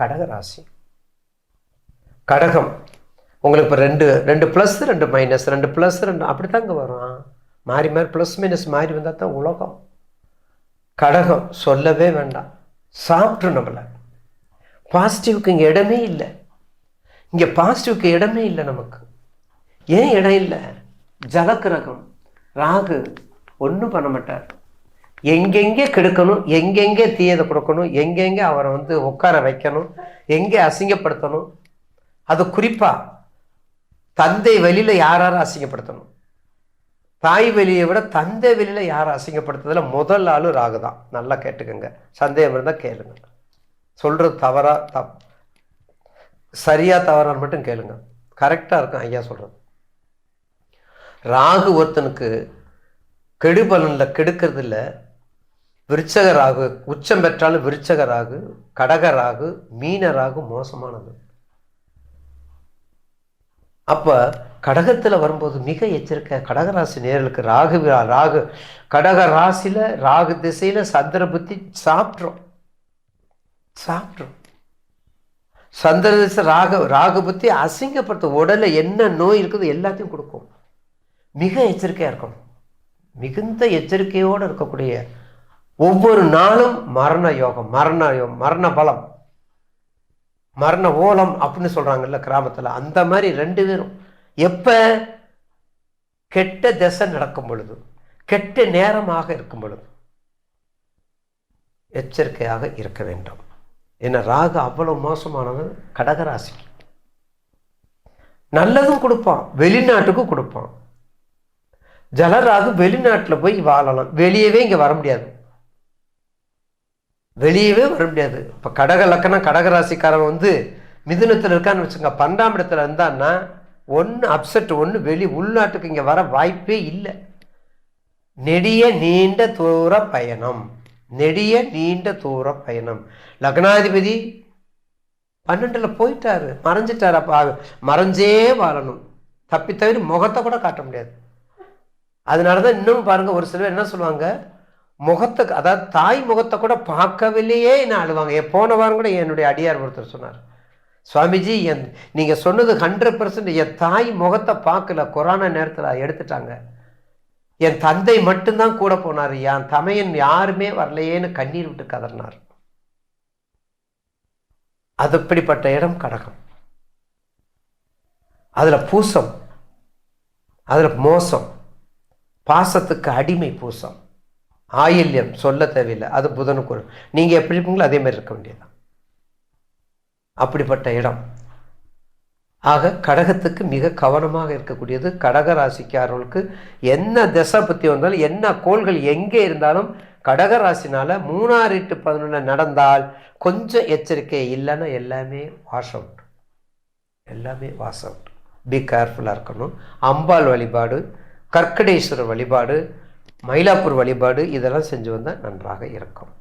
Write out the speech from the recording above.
கடக ராசி கடகம். உங்களுக்கு இப்போ ரெண்டு ரெண்டு ப்ளஸ் ரெண்டு மைனஸ் ரெண்டு ப்ளஸ் ரெண்டு அப்படி தாங்க வரும். மாறி மாறி ப்ளஸ் மைனஸ் மாறி வந்தால் தான் உலகம். கடகம் சொல்லவே வேண்டாம். சாப்பிட்ரும் நம்மளை. பாசிட்டிவ்க்கு இங்கே இடமே இல்லை. இங்கே பாசிட்டிவ்க்கு இடமே இல்லை நமக்கு. ஏன் இடம் இல்லை? ஜலக்கிரகம். ராகு ஒன்றும் பண்ண மாட்டார். எங்கெங்கே கெடுக்கணும் எங்கெங்கே தீயதை கொடுக்கணும் எங்கெங்கே அவரை வந்து உட்கார வைக்கணும் எங்கே அசிங்கப்படுத்தணும் அது குறிப்பாக தந்தை வெளியில் யார் யாரை அசிங்கப்படுத்தணும்? தாய் வெளியை விட தந்தை வெளியில் யாரை அசிங்கப்படுத்துறதுல முதல் ஆளு ராகு தான். நல்லா கேட்டுக்கோங்க. சந்தேகம் இருந்தால் கேளுங்க. சொல்கிறது தவறாக தப் சரியாக தவறான்னு மட்டும் கேளுங்க. கரெக்டாக இருக்கும் ஐயா சொல்கிறது ராகு ஒருத்தனுக்கு கெடுபலனில் கெடுக்கிறது இல்லை விருச்சக ராகு உச்சம் பெற்றாலும் விருச்சக ராகு கடக ராகு மீன ராகு மோசமானது. அப்போ கடகத்தில் வரும்போது மிக எச்சரிக்கை கடகராசி நேர்களுக்கு ராகு ராகு கடக ராசியில் ராகு திசையில் சந்திர புத்தி சாப்பிட்றோம் சாப்பிட்றோம் சந்திர திசை ராக ராகு புத்தி அசிங்கப்படுத்த உடலில் என்ன நோய் இருக்குது எல்லாத்தையும் கொடுக்கும். மிக எச்சரிக்கையாக இருக்கணும். மிகுந்த எச்சரிக்கையோடு இருக்கக்கூடிய ஒவ்வொரு நாளும் மரண யோகம் மரண யோகம் மரண பலம். மரண ஓலம் அப்படின்னு சொல்கிறாங்கல்ல கிராமத்தில். அந்த மாதிரி ரெண்டு பேரும். எப்போ? கெட்ட திசை நடக்கும் பொழுது கெட்ட நேரமாக இருக்கும் பொழுது எச்சரிக்கையாக இருக்க வேண்டும். ஏன்னா ராகு அவ்வளோ மோசமானவன் கடகராசிக்கு. நல்லதும் கொடுப்பான் வெளிநாட்டுக்கும் கொடுப்பான். ஜலராகு வெளிநாட்டில் போய் வாழலாம். வெளியவே இங்கே வர முடியாது. வெளியவே வர முடியாது. இப்போ கடக லக்கணம் கடகராசிக்காரன் வந்து மிதுனத்தில் இருக்கான்னு வச்சுங்க பன்னெண்டாம் இடத்துல இருந்தான்னா ஒன்று அப்செட் ஒன்று வெளி உள்நாட்டுக்கு இங்கே வர வாய்ப்பே இல்லை. நெடிய நீண்ட தூர பயணம். நெடிய நீண்ட தூர பயணம். லக்னாதிபதி பன்னெண்டில் போயிட்டாரு. மறைஞ்சிட்டார். அப்போ மறைஞ்சே வாழணும். தப்பி தவிர முகத்தை கூட காட்ட முடியாது. அதனால தான் இன்னும் பாருங்கள் ஒரு சிலர் என்ன சொல்லுவாங்க? முகத்தை அதாவது தாய் முகத்தை கூட பார்க்கவில்லையே என்ன அழுவாங்க. போன வாரம் கூட என்னுடைய அடியார் ஒருத்தர் சொன்னார். சுவாமிஜி என் நீங்கள் சொன்னது ஹண்ட்ரட் பர்சன்ட் என் தாய் முகத்தை பார்க்கல. கொரோனா நேரத்தில் எடுத்துட்டாங்க. என் தந்தை மட்டும்தான் கூட போனார். என் தமையன் யாருமே வரலையேன்னு கண்ணீர் விட்டு கதறினார். அது அப்படிப்பட்ட இடம் கடகம். அதில் பூசம். அதில் மோசம். பாசத்துக்கு அடிமை பூசம். ஆயில்யம் சொல்ல தேவையில்லை. அது புதனுக்கு நீங்கள் எப்படி இருப்பீங்களோ அதே மாதிரி இருக்க வேண்டியதுதான். அப்படிப்பட்ட இடம். ஆக கடகத்துக்கு மிக கவனமாக இருக்கக்கூடியது கடக ராசிக்காரர்களுக்கு என்ன திசை பற்றி வந்தாலும் என்ன கோள்கள் எங்கே இருந்தாலும் கடக ராசினால் மூணாறு எட்டு பதினொன்று நடந்தால் கொஞ்சம் எச்சரிக்கை இல்லைன்னா எல்லாமே வாஷ் அவுட் எல்லாமே வாஷ் அவுட் பி கேர்ஃபுல்லாக இருக்கணும். அம்பாள் வழிபாடு கற்கடேஸ்வரர் வழிபாடு மயிலாப்பூர் வழிபாடு இதெல்லாம் செஞ்சு வந்தால் நன்றாக இருக்கும்.